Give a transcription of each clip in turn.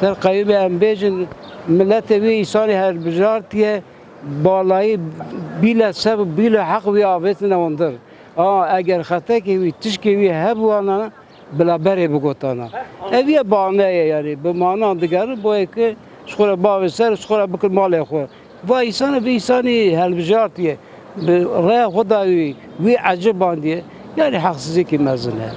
Ser kayyum em bejin millet evi insani her bijartiye balayı bile seb bile hak ve avetine ondur. Aa eğer hata ki vi tişki vi hep wana bela bere bugotana. Eviye bağnaya yani bu mana diğer bu ki skora bağı ser skora bukul male xo. Va insani ve insani her bijartiye raya xudayi vi acaba diye yani haksızlık mezune.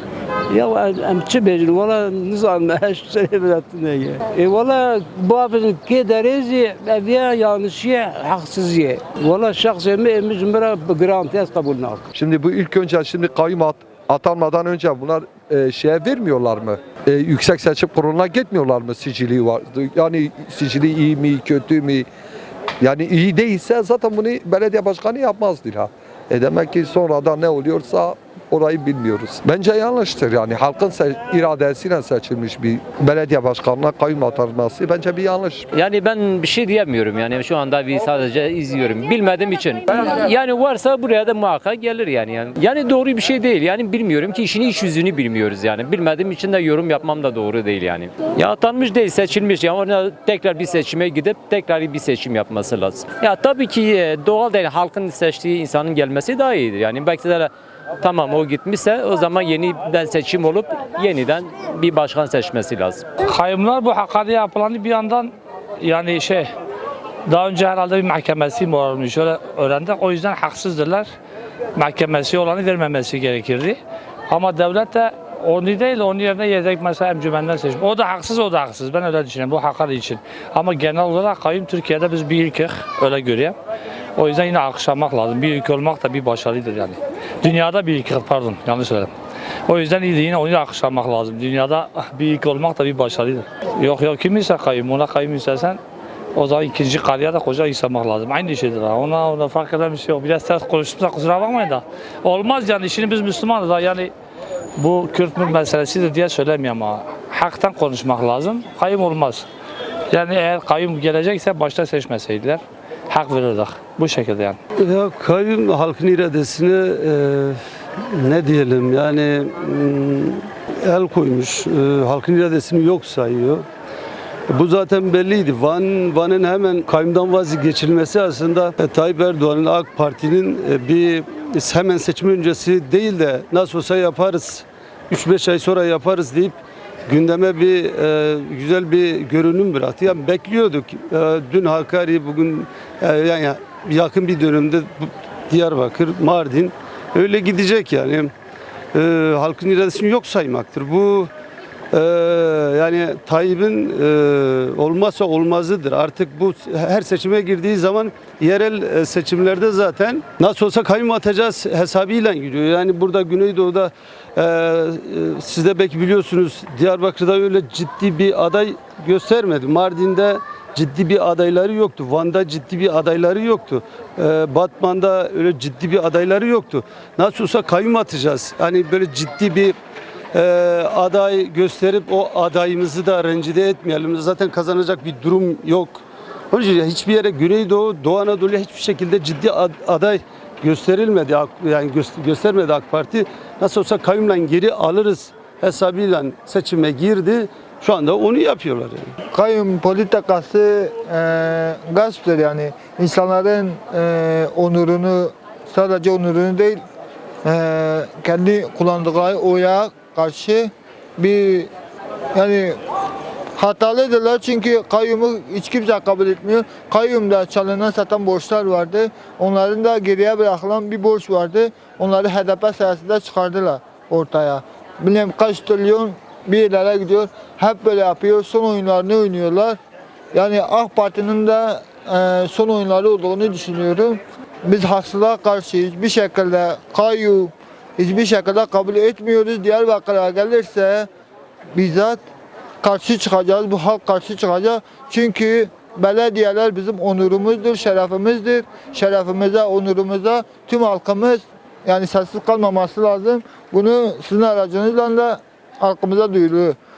Ya em çi bejin valla nizam eş söylemedim ya. E valla bu hafızın ki derezi eviye yanlışıye haksızıye. Valla şahsen mi emiş mira garantiyas kabul nak. Şimdi bu ilk önce şimdi kayyum at, atanmadan önce bunlar e, şeye vermiyorlar mı? E, yüksek seçim kuruluna gitmiyorlar mı sicili var? Yani sicili iyi mi kötü mü? Yani iyi değilse zaten bunu belediye başkanı yapmazdır ha. E demek ki sonradan ne oluyorsa orayı bilmiyoruz. Bence yanlıştır yani halkın se- iradesiyle seçilmiş bir belediye başkanına kayyum atanması bence bir yanlış. Yani ben bir şey diyemiyorum yani şu anda bir sadece izliyorum. Bilmediğim için. Yani varsa buraya da muhakkak gelir yani. yani. Yani doğru bir şey değil. Yani bilmiyorum ki işini iş yüzünü bilmiyoruz yani. Bilmediğim için de yorum yapmam da doğru değil yani. Ya atanmış değil seçilmiş ya ona tekrar bir seçime gidip tekrar bir seçim yapması lazım. Ya tabii ki e, doğal değil halkın seçtiği insanın gelmesi daha iyidir. Yani belki de tamam o gitmişse o zaman yeniden seçim olup yeniden bir başkan seçmesi lazım. Kayyumlar bu Hakkari'ye yapılanı bir yandan yani şey daha önce herhalde bir mahkemesi mi olmuş öyle öğrendik. O yüzden haksızdırlar. Mahkemesi olanı vermemesi gerekirdi. Ama devlet de onu değil onun yerine yedek mesela emcümenden seçmiş. O da haksız o da haksız. Ben öyle düşünüyorum bu Hakkari için. Ama genel olarak kayyum Türkiye'de biz bir ilkik öyle görüyorum. O yüzden yine alkışlamak lazım. Bir ilk olmak da bir başarıdır yani. Dünyada bir ilkik pardon yanlış söyledim. O yüzden iyi yine onu da alkışlamak lazım. Dünyada bir ilk olmak da bir başarıdır. Yok yok kim ise kayyum ona kayyum istersen o zaman ikinci karıya da koca istemek lazım. Aynı şeydir ha. Ona, ona fark eden bir şey yok. Biraz ters konuştuğumuzda kusura bakmayın da. Olmaz yani. Şimdi biz Müslümanız da yani bu Kürt Mürt meselesidir diye söylemiyorum ama haktan konuşmak lazım. Kayyum olmaz. Yani eğer kayyum gelecekse başta seçmeseydiler hak verirdik. Bu şekilde yani. Ya kayyum halkın iradesine e, ne diyelim yani mm, el koymuş, e, halkın iradesini yok sayıyor. Bu zaten belliydi. Van Van'ın hemen kayyumdan vazgeçilmesi aslında e, Tayyip Erdoğan'ın AK Parti'nin e, bir hemen seçim öncesi değil de nasıl olsa yaparız, 3-5 ay sonra yaparız deyip gündeme bir e, güzel bir görünüm bıraktı. Yani bekliyorduk. E, dün Hakkari, bugün e, yani yakın bir dönemde Diyarbakır, Mardin öyle gidecek yani. E, halkın iradesini yok saymaktır. Bu e, yani Tayyip'in e, olmazsa olmazıdır. Artık bu her seçime girdiği zaman yerel e, seçimlerde zaten nasıl olsa kayyum atacağız hesabıyla gidiyor. Yani burada Güneydoğu'da e, e, siz de belki biliyorsunuz Diyarbakır'da öyle ciddi bir aday göstermedi. Mardin'de ciddi bir adayları yoktu. Van'da ciddi bir adayları yoktu. Ee, Batman'da öyle ciddi bir adayları yoktu. Nasıl olsa kayyum atacağız. Hani böyle ciddi bir e, aday gösterip o adayımızı da rencide etmeyelim. Zaten kazanacak bir durum yok. Onun için hiçbir yere Güneydoğu, Doğu Anadolu'ya hiçbir şekilde ciddi ad- aday gösterilmedi. Yani göster- göstermedi AK Parti. Nasıl olsa kayyumla geri alırız hesabıyla seçime girdi. Şu anda onu yapıyorlar yani. kayyum politikası e, gasptır yani insanların e, onurunu sadece onurunu değil e, kendi kullandıkları oya karşı bir yani hatalıdırlar çünkü kayyumu hiç kimse kabul etmiyor. Kayyumda çalınan satan borçlar vardı. Onların da geriye bırakılan bir borç vardı. Onları HDP sayesinde çıkardılar ortaya. Bilmem kaç trilyon bir yerlere gidiyor. Hep böyle yapıyor. Son oyunlarını oynuyorlar. Yani AK Parti'nin de e, son oyunları olduğunu düşünüyorum. Biz haksızlığa karşı hiçbir şekilde kayyum hiçbir şekilde kabul etmiyoruz. Diyarbakır'a gelirse bizzat karşı çıkacağız. Bu halk karşı çıkacak. Çünkü belediyeler bizim onurumuzdur, şerefimizdir. Şerefimize, onurumuza tüm halkımız yani sessiz kalmaması lazım. Bunu sizin aracınızla da halkımıza duyuruyor.